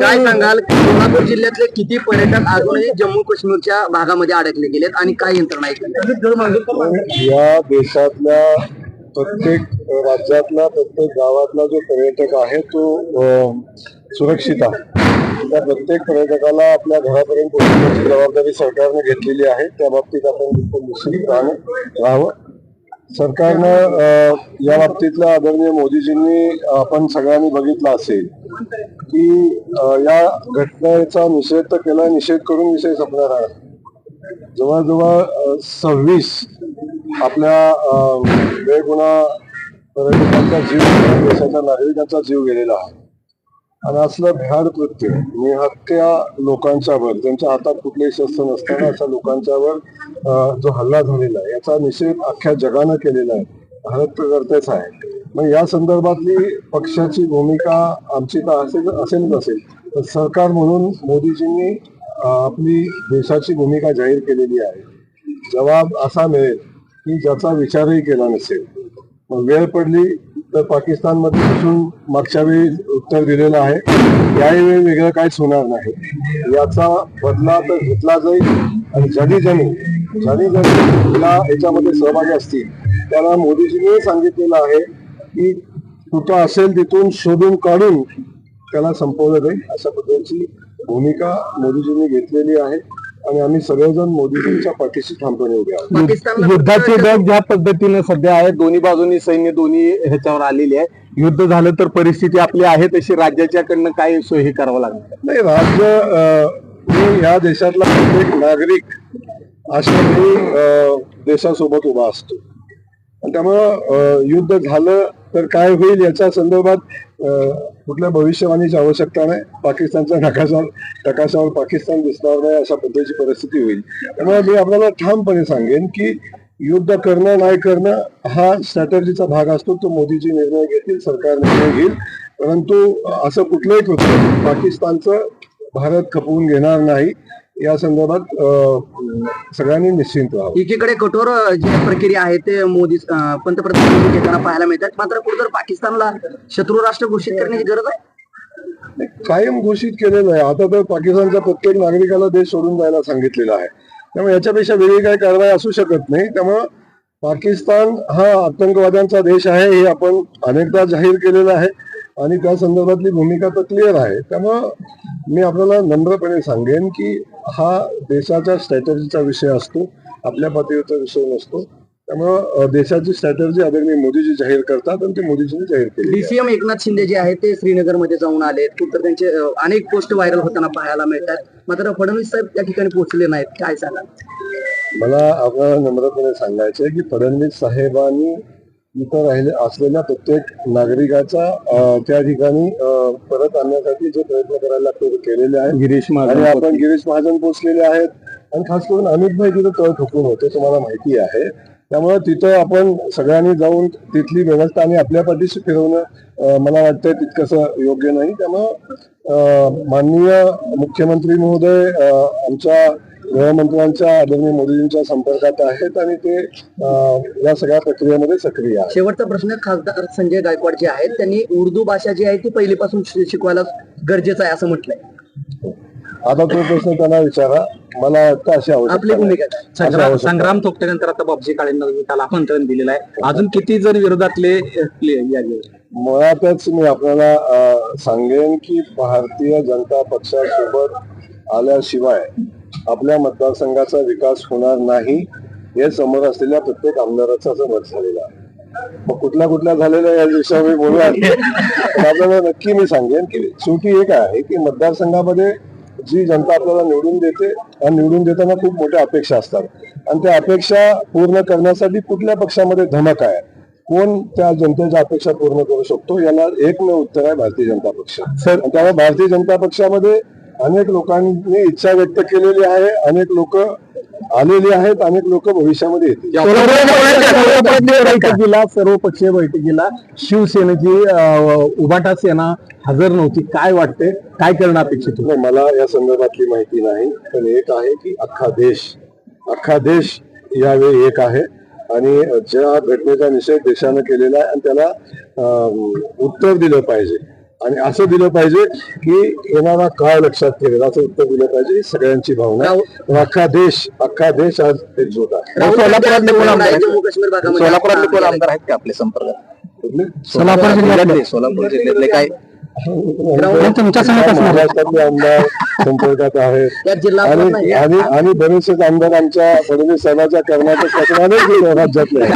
काय सांगाल? कोल्हापूर जिल्ह्यातले किती पर्यटक अजूनही जम्मू काश्मीरच्या भागामध्ये अडकले गेलेत आणि काय यंत्रणा या देशातल्या प्रत्येक राज्यातला प्रत्येक गावातला जो पर्यटक आहे तो सुरक्षित आहे. त्या प्रत्येक पर्यटकाला आपल्या घरापर्यंत पोहोचण्याची जबाबदारी सरकारने घेतलेली आहे. त्या बाबतीत आपण बिलकुल निश्चित राहणं राहावं. सरकारनं या बाबतीतल्या आदरणीय मोदीजींनी आपण सगळ्यांनी बघितलं असेल की या घटनेचा निषेध तर केला निषेध करून विषय संपणार आहे जवळजवळ सव्वीस आपल्या वेगुणा पर्यटकांचा जीव देशाच्या नागरिकांचा जीव गेलेला आहे. आणि असलं भ्याड कृत्य. निहत्या लोकांच्यावर ज्यांच्या हातात कुठलेही शस्त्र नसताना अशा लोकांच्यावर जो हल्ला झालेला आहे याचा निषेध अख्ख्या जगानं केलेला आहे. भारत करतेच आहे. मग या संदर्भातली पक्षाची भूमिका आमची तर असेल असेलच असेल. तर सरकार म्हणून मोदीजींनी आपली देशाची भूमिका जाहीर केलेली आहे. जवाब असा मिळेल की ज्याचा विचारही केला नसेल. मग वेळ पडली तर पाकिस्तानमध्ये बसून मागच्या वेळी उत्तर दिलेलं आहे. याही वेगळं काहीच होणार नाही. याचा बदला तर घेतला जाईल. आणि ज्यांनी ज्यांनी ज्यांनी ज्यांनी या याच्यामध्ये सहभागी असतील त्याला मोदीजींनी सांगितलेलं आहे की कुठं असेल तिथून शोधून काढून त्याला संपवलं जाईल. अशा पद्धतीची भूमिका मोदीजींनी घेतलेली आहे. आणि आम्ही सगळेजण मोदीजींच्या पाठीशी ठामपणे उभे आहोत. पाकिस्तानला युद्धाची डग ज्या पद्धतीने सध्या आहे दोन्ही बाजूनी सैन्य दोन्ही ह्याच्यावर आलेली आहे. युद्ध झालं तर परिस्थिती आपली आहे तशी राज्याच्याकडनं काय सोयी करावं लागणार? नाही राज्य हे या देशातला प्रत्येक नागरिक अशा देशासोबत उभा असतो. आणि त्यामुळं युद्ध झालं तर काय होईल याच्या संदर्भात कुठल्या भविष्यवाणीची आवश्यकता नाही. पाकिस्तानचा नकाशावर नकाशावर पाकिस्तान दिसणार नाही अशा पद्धतीची परिस्थिती होईल. त्यामुळे मी आपल्याला ठामपणे सांगेन की युद्ध करणं नाही करणं हा स्ट्रॅटर्जीचा भाग असतो. तो मोदीजी निर्णय घेतील सरकार निर्णय घेईल. परंतु असं कुठलंही कृत्य पाकिस्तानचं भारत खपवून घेणार नाही. या संदर्भात सगळ्यांनी निश्चिंत राहावं एकीकडे कठोर जी प्रक्रिया आहे ते मोदी पंतप्रधान मोदी घेताना पाहायला मिळतात. मात्र कुठेतरी पाकिस्तानला शत्रू राष्ट्र घोषित करण्याची गरज आहे? कायम घोषित केलेलं आहे आता तर पाकिस्तानच्या प्रत्येक नागरिकाला देश सोडून जायला सांगितलेलं आहे. त्यामुळे याच्यापेक्षा वेगळी काही कारवाई असू शकत नाही. त्यामुळं पाकिस्तान हा आतंकवाद्यांचा देश आहे हे आपण अनेकदा जाहीर केलेलं आहे. आणि त्या संदर्भातली भूमिका तर क्लिअर आहे. त्यामुळं मी आपल्याला नम्रपणे सांगेन की हा देशाच्या स्ट्रॅटर्जीचा विषय असतो आपल्या पातळीवरचा विषय नसतो. त्यामुळं देशाची स्ट्रॅटर्जी आदरणीय मोदीजी जाहीर करतात आणि ते मोदीजींनी जाहीर केली. डीसीएम एकनाथ शिंदे जे आहे ते श्रीनगरमध्ये जाऊन आले कुठं त्यांचे अनेक पोस्ट व्हायरल होताना पाहायला मिळतात. मात्र फडणवीस साहेब त्या ठिकाणी पोहोचले नाहीत. काय सांगा मला आपल्याला नम्रपणे सांगायचं आहे की फडणवीस साहेबांनी इथं राहिले असलेल्या प्रत्येक नागरिकाचा त्या ठिकाणी परत आणण्यासाठी जे प्रयत्न करायला लागतो ते केलेले आहेत. गिरीश आणि महाजन आपण गिरीश महाजन पोचलेले आहेत. आणि खास करून अमित भाई तिथं तळ ठोकून होते तुम्हाला माहिती आहे. त्यामुळे तिथं आपण सगळ्यांनी जाऊन तिथली व्यवस्था आणि आपल्या पाठीशी फिरवणं मला वाटतंय तितकंसं योग्य नाही. त्यामुळं माननीय मुख्यमंत्री महोदय आमच्या गृहमंत्र्यांच्या आदरणीय मोदींच्या संपर्कात आहेत आणि ते या सगळ्या प्रक्रियेमध्ये सक्रिय आहेत. शेवटचा प्रश्न खासदार संजय गायकवाड जे आहेत त्यांनी उर्दू भाषा जी आहे ती पहिलीपासून शिकवायला गरजेचं आहे असं म्हटलंय. आता तो प्रश्न त्यांना विचारा. मला वाटतं अशी आपली. भूमिका संग्राम थोपटेनंतर आता बाबजी काळेंना त्याला आमंत्रण दिलेलं आहे. अजून किती जण विरोधातले? मुळातच मी आपल्याला सांगेन की भारतीय जनता पक्षासोबत आल्याशिवाय आपल्या मतदारसंघाचा विकास होणार नाही हे समोर असलेल्या प्रत्येक आमदाराचं असं मत झालेलं आहे. मग कुठल्या कुठल्या झालेल्या या विषयावर मी बोलूया नक्की मी सांगेन की शेवटी एक आहे की मतदारसंघामध्ये जी जनता आपल्याला निवडून देते आणि निवडून देताना खूप मोठ्या अपेक्षा असतात. आणि त्या अपेक्षा पूर्ण करण्यासाठी कुठल्या पक्षामध्ये धमक आहे? कोण त्या जनतेच्या अपेक्षा पूर्ण करू शकतो? याला एकमेव उत्तर आहे भारतीय जनता पक्ष. त्यामुळे भारतीय जनता पक्षामध्ये अनेक लोकांनी इच्छा व्यक्त केलेली आहे अनेक लोक आलेली आहेत अनेक लोक भविष्यामध्ये येतील. सर्वपक्षीय बैठकीला सर्वपक्षीय बैठकीला शिवसेनेची उभाटा सेना हजर नव्हती. काय वाटते काय करणं अपेक्षित? होतं? मला या संदर्भातली माहिती नाही. पण एक आहे की अख्खा देश अख्खा देश यावेळी एक आहे. आणि ज्या घटनेचा निषेध देशानं केलेला आहे आणि त्याला अं, उत्तर दिलं पाहिजे. आणि असं दिलं पाहिजे की येणारा काळ लक्षात ठेवेल. असं उत्तर दिलं पाहिजे सगळ्यांची भावना अख्खा देश अख्खा देश आज एकजूट आहे. सोलापुरातले कोण आमदार सोलापुरातले कोण आमदार आहेत. का आपले संपर्कात कुठले? सोलापूर जिल्ह्यातले सोलापूर जिल्ह्यातले काय? तुमच्या संघात असणार. महाराष्ट्रातले आमदार संपर्कात आहेत. आणि बरेचसे आमदार आमच्या फडणवीस साहेबांच्या कर्नाटक अनेक राज्यातले.